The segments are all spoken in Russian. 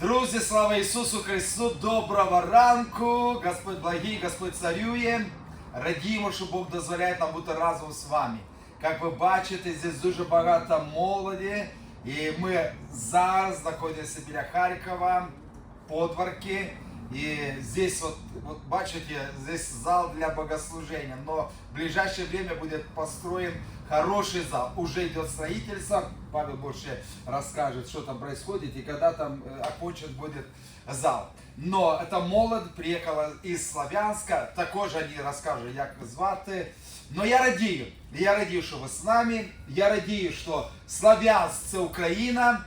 Друзі, слава Ісусу Христу! Доброго ранку! Господь благий, Господь царює. Радіємо, що Бог дозволяє нам бути разом з вами. Як ви бачите, здесь дуже багато молоді. І ми зараз знаходимося біля Харкова, подварки. И здесь вот, вот бачите, здесь зал для богослужения, но в ближайшее время будет построен хороший зал. Уже идет строительство, Павел больше расскажет, что там происходит и когда там э, окончен будет зал. Но это молод приехала из Славянска, також они расскажут, як звати. Но я радію, я радію, що ви з нами, я радію, що Славянск це Україна,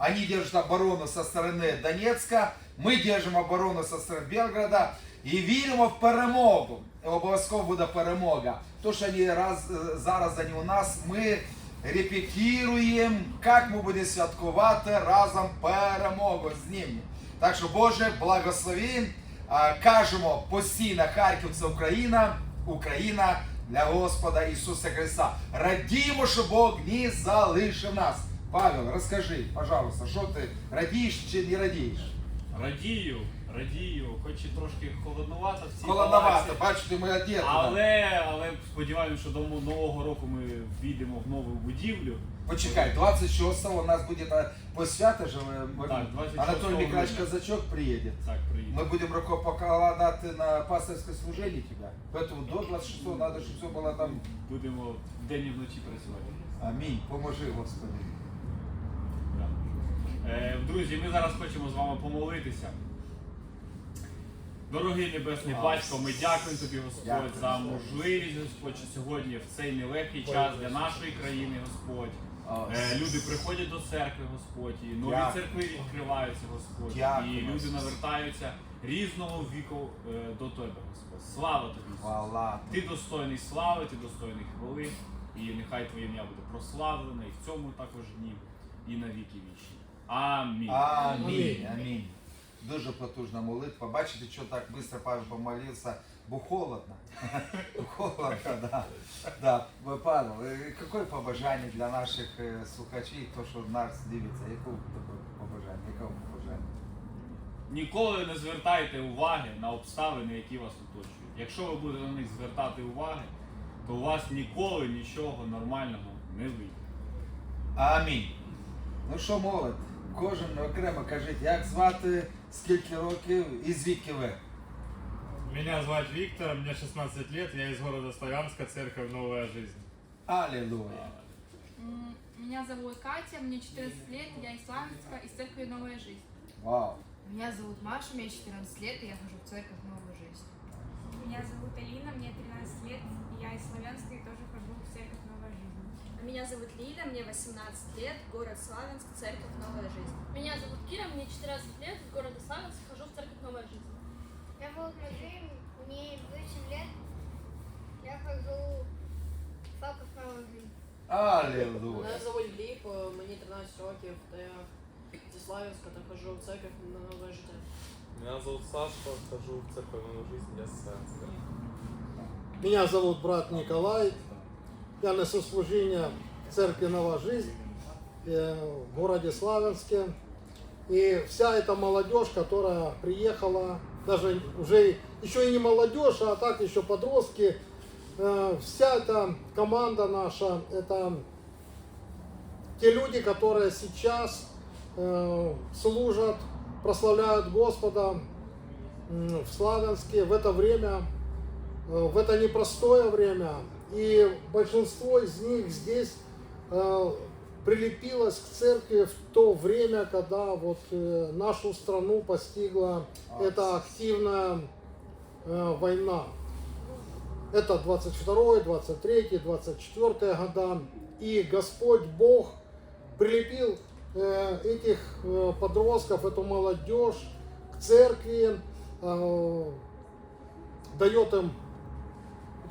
они держат оборону со стороны Донецка, ми держимо оборону со сторони Белграда і віримо в перемогу. І Обов'язково буде перемога. То, що вони раз, е, зараз вони у нас, ми репетируємо, як ми будемо святкувати разом перемогу з ними. Так що, Боже, благослови. А, Кажемо постійно, Харків це Україна, Україна для Господа Ісуса Христа. Радіємо, що Бог не залишив нас. Павел, розкажи, пожалуйста, що ти радієш чи не радієш? Радію, радію, хоч і трошки холоднувато в цій Холодновато, палаці, бачите, ми одеті. да. Але, але сподіваємося, що до нового року ми війдемо в нову будівлю. Почекай, 26-го у нас буде та посвята же. Ми, Так, 26-го Анатолій Михайлович грудня. Казачок приїде. Так, приїде. Мы будем рукопокладати на пасторское служение тебя. Поэтому до 26 надо, чтобы все было там. Будемо вдень і вночі працювати. Амінь. Поможи, Господи. Друзі, ми зараз хочемо з вами помолитися. Дорогий Небесний Батько, ми дякуємо тобі, Господь, за можливість, Господь, що сьогодні в цей нелегкий час для нашої країни, Господь. Е, Люди приходять до церкви, Господь, і нові церкви відкриваються, Господь, і люди навертаються різного віку е, до Тебе, Господь. Слава тобі! Хвала. Ти достойний слави, ти достойний хвали, і нехай Твоє ім'я буде прославлене і в цьому також дні, і на віки вічні. Амінь. Амінь. Амінь. Дуже потужна молитва. Бачите, що так швидко Павел помолився, бо холодно. Холодно, да. да. Ви, Павел, е, яке побажання для наших е, слухачів, то, що нас дивиться, яке таке побажання? Яке побажання? Ніколи не звертайте уваги на обставини, які вас оточують. Якщо ви будете на них звертати уваги, то у вас ніколи нічого нормального не вийде. Амінь. Ну що, молодь, кожен окремо кажіть, як звати, скільки років і звідки ви? Меня зовут Виктор, мне 16 лет, я из города Славянска, церковь Новая Жизнь. Аллилуйя. М, Меня зовут Катя, мне 14 лет, я из Славянска, из церкви Новая Жизнь. Вау. Меня зовут Маша, мне 14 лет, и я хожу в церковь Новую Жизнь. Меня зовут Алина, мне 13 лет, Меня зовут Лиля, мне 18 лет, город Славянск, церковь Новая Жизнь. Меня зовут Кира, мне 14 лет, из города Славянск, хожу в церковь Новая Жизнь. Я зовут Матвей, мне 8 лет. Я хожу в Факов Новая Жизнь. Аллилуйя. Мене звуть Гліб, е, мені 13 років, та я зі Славянська та хожу в церковь на нове життя. Меня зовут Саша, хожу в церковь Новую Жизнь, я с Славянска. Меня зовут брат Николай. я несу служение в церкви Нова Жизнь э, в городе Славянске. И вся эта молодежь, которая приехала, даже уже еще и не молодежь, а так еще подростки, э, вся эта команда наша, это те люди, которые сейчас э, служат, прославляют Господа в Славянске в это время, в это непростое время. И большинство из них здесь э, прилепилось к церкви в то время, когда вот э, нашу страну постигла эта активная э, война. Это 22, 23, 24 года. И Господь Бог прилепил э, этих э, подростков, эту молодежь к церкви, э, дает им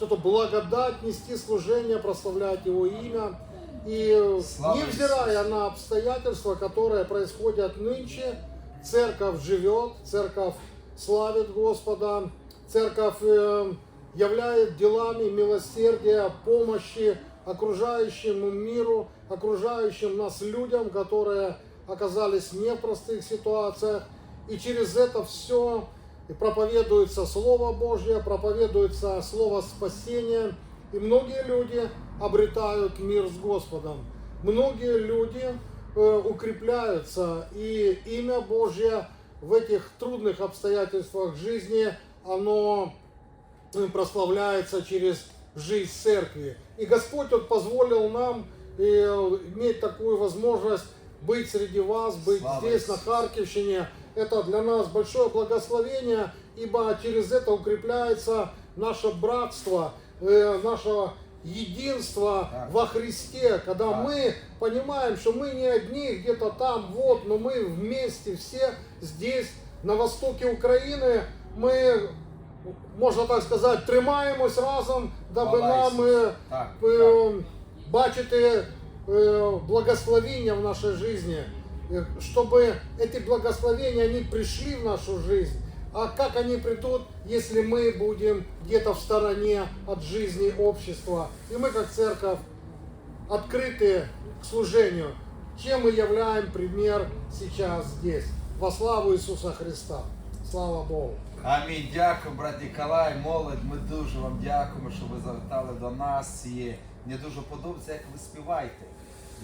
эту благодать нести служение, прославлять Его имя. И Слава невзирая на обстоятельства, которые происходят нынче, церковь живет, церковь славит Господа, церковь э, являет делами милосердия, помощи окружающему миру, окружающим нас людям, которые оказались не в простых ситуациях. И через это все проповедуется Слово Божье, проповедуется Слово спасения. И многие люди обретают мир с Господом. Многие люди э, укрепляются. И имя Божье в этих трудных обстоятельствах жизни, оно э, прославляется через жизнь церкви. И Господь вот позволил нам э, иметь такую возможность быть среди вас, быть Слава здесь, на. Харьковщине. Это для нас большое благословение, ибо через это укрепляется наше братство, э, наше единство Так. во Христе, когда Так. мы понимаем, что мы не одни где-то там, вот, но мы вместе все здесь, на востоке України, ми, можна так сказати, тримаємось разом, даби Слава нам Так, е, бачити е, благословения в нашей жизни, э, чтобы эти благословения, они пришли в нашу жизнь. А как они придут, если мы будем где-то в стороне от жизни общества? И мы, как церковь, открыты к служению. Чем мы являем пример сейчас здесь? Во славу Иисуса Христа. Слава Богу. Амінь. Дякую, брат Ніколай, молодь. Ми дуже вам дякуємо, що ви завітали до нас. І мені дуже подобається, як ви співаєте.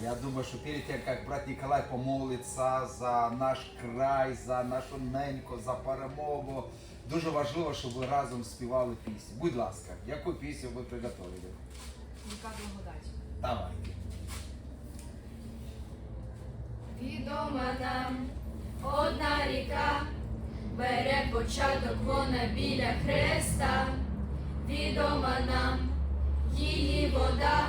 Я думаю, що перед тим, як брат Ніколай помолиться за наш край, за нашу неньку, за перемогу, дуже важливо, щоб ви разом співали пісню. Будь ласка, яку пісню ви приготовили? Река благодать. Давайте. Відома нам одна ріка, бере початок вона біля хреста. Відома нам її вода,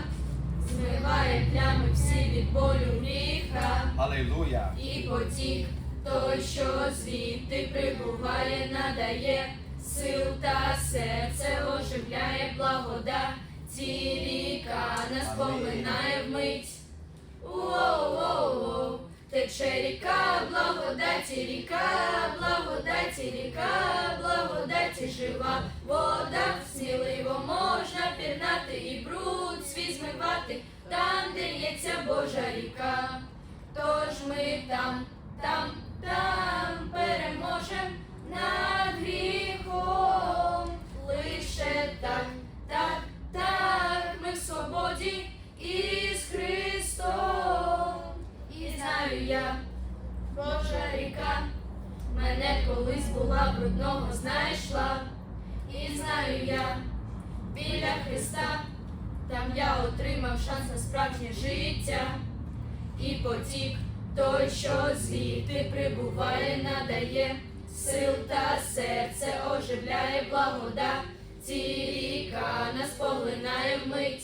змиває плями всі від болю гріха. Алілуя! І потік той, що звідти прибуває, надає сил та серце оживляє благода. Ці ріка нас поминає вмить. Воу-воу-воу, тече ріка, благодаті, ріка, благодаті, там, там, там переможем над гріхом. Лише так, так, так, ми в свободі із Христом. І знаю я, Божа ріка, мене колись була брудного знайшла. І знаю я, біля Христа, там я отримав шанс на справжнє життя. І потік той, що звідти прибуває, надає сил та серце оживляє благода. Ці ріка нас поглинає вмить.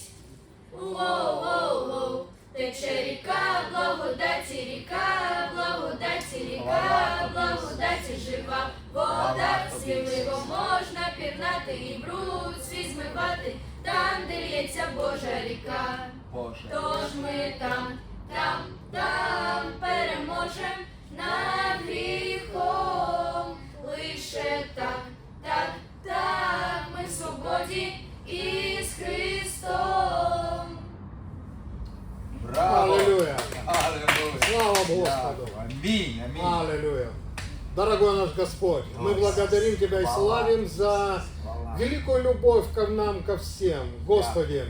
Воу-воу-воу, тече ріка, благодаті, ріка, благодаті, ріка, благодаті жива вода, сміливо можна пірнати і бруд свій змивати, там, де лється Божа ріка. Боже. Тож ми там, там, там переможем над гріхом. Лише так, так, так, ми в свободі із Христом. Браво! Аллилуйя. Аллилуйя! Слава Господу. Дякую. Амінь, амінь. Аллилуйя. Дорогой наш Господь, мы Ой, благодарим Тебя и слава. славим за Слава. великую любовь к нам, ко всем. Господи,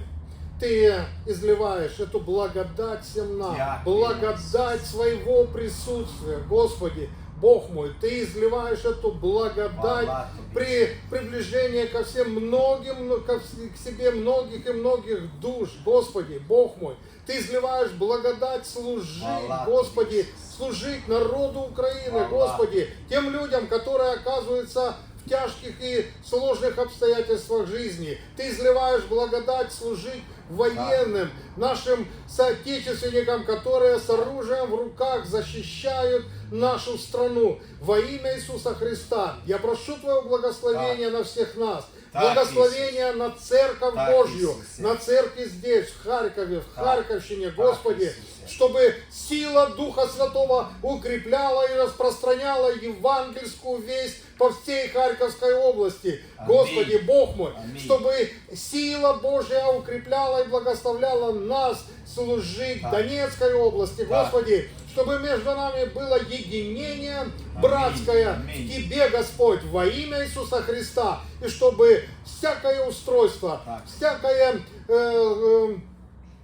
ты изливаешь эту благодать всем нам, благодать своего присутствия. Господи, Бог мой, Ты изливаешь эту благодать при приближении ко всем многим, ко к себе многих и многих душ. Господи, Бог мой, Ты изливаешь благодать служить, Господи, служить народу Украины. Господи, тем людям, которые оказываются тяжких и сложных обстоятельствах жизни. Ты изливаешь благодать служить военным, нашим соотечественникам, которые с оружием в руках защищают нашу страну. Во имя Иисуса Христа я прошу Твоего благословения на всех нас. Так, Благословения на Церковь Так, Божью, Иисусе. на церкви здесь, в Харькове, в Так. Харьковщине, Так, Господи, Иисусе. чтобы сила Духа Святого укрепляла и распространяла евангельскую весть по всей Харьковской области. Аминь. Господи, Бог мой, Аминь. чтобы сила Божья укрепляла и благословляла нас служить Так. Донецкой области, Так. Господи, чтобы между нами было единение братское Аминь. в Тебе, Господь, во имя Иисуса Христа, и чтобы всякое устройство, Так. всякое э, э,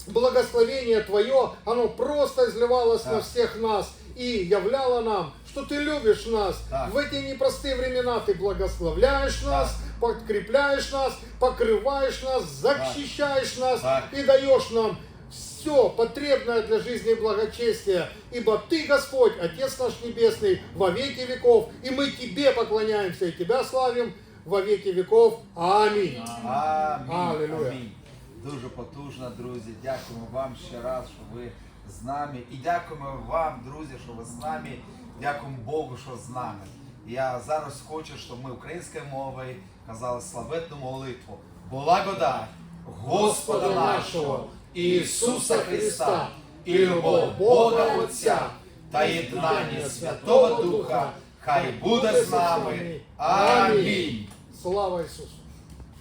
благословение Твое, оно просто изливалось Так. на всех нас и являло нам, что Ты любишь нас. Так. В эти непростые времена Ты благословляешь нас, подкрепляешь нас, покрываешь нас, защищаешь нас Так. и даешь нам все потребное для жизни и благочестия, ибо Ты, Господь, Отец наш Небесный, во веки веков, и мы Тебе поклоняемся и Тебя славим во веки веков. Аминь. Амінь. Алілуя. Амінь. Дуже потужно, друзі. Дякуємо вам ще раз, що ви з нами. І дякуємо вам, друзі, що ви з нами. Дякуємо Богу, що з нами. Я зараз хочу, щоб ми українською мовою казали славетну молитву. Благодать Господа нашого Ісуса Христа і любов Бога Отця та єднання Святого Духа. Хай буде з нами. Амінь. Слава Ісусу!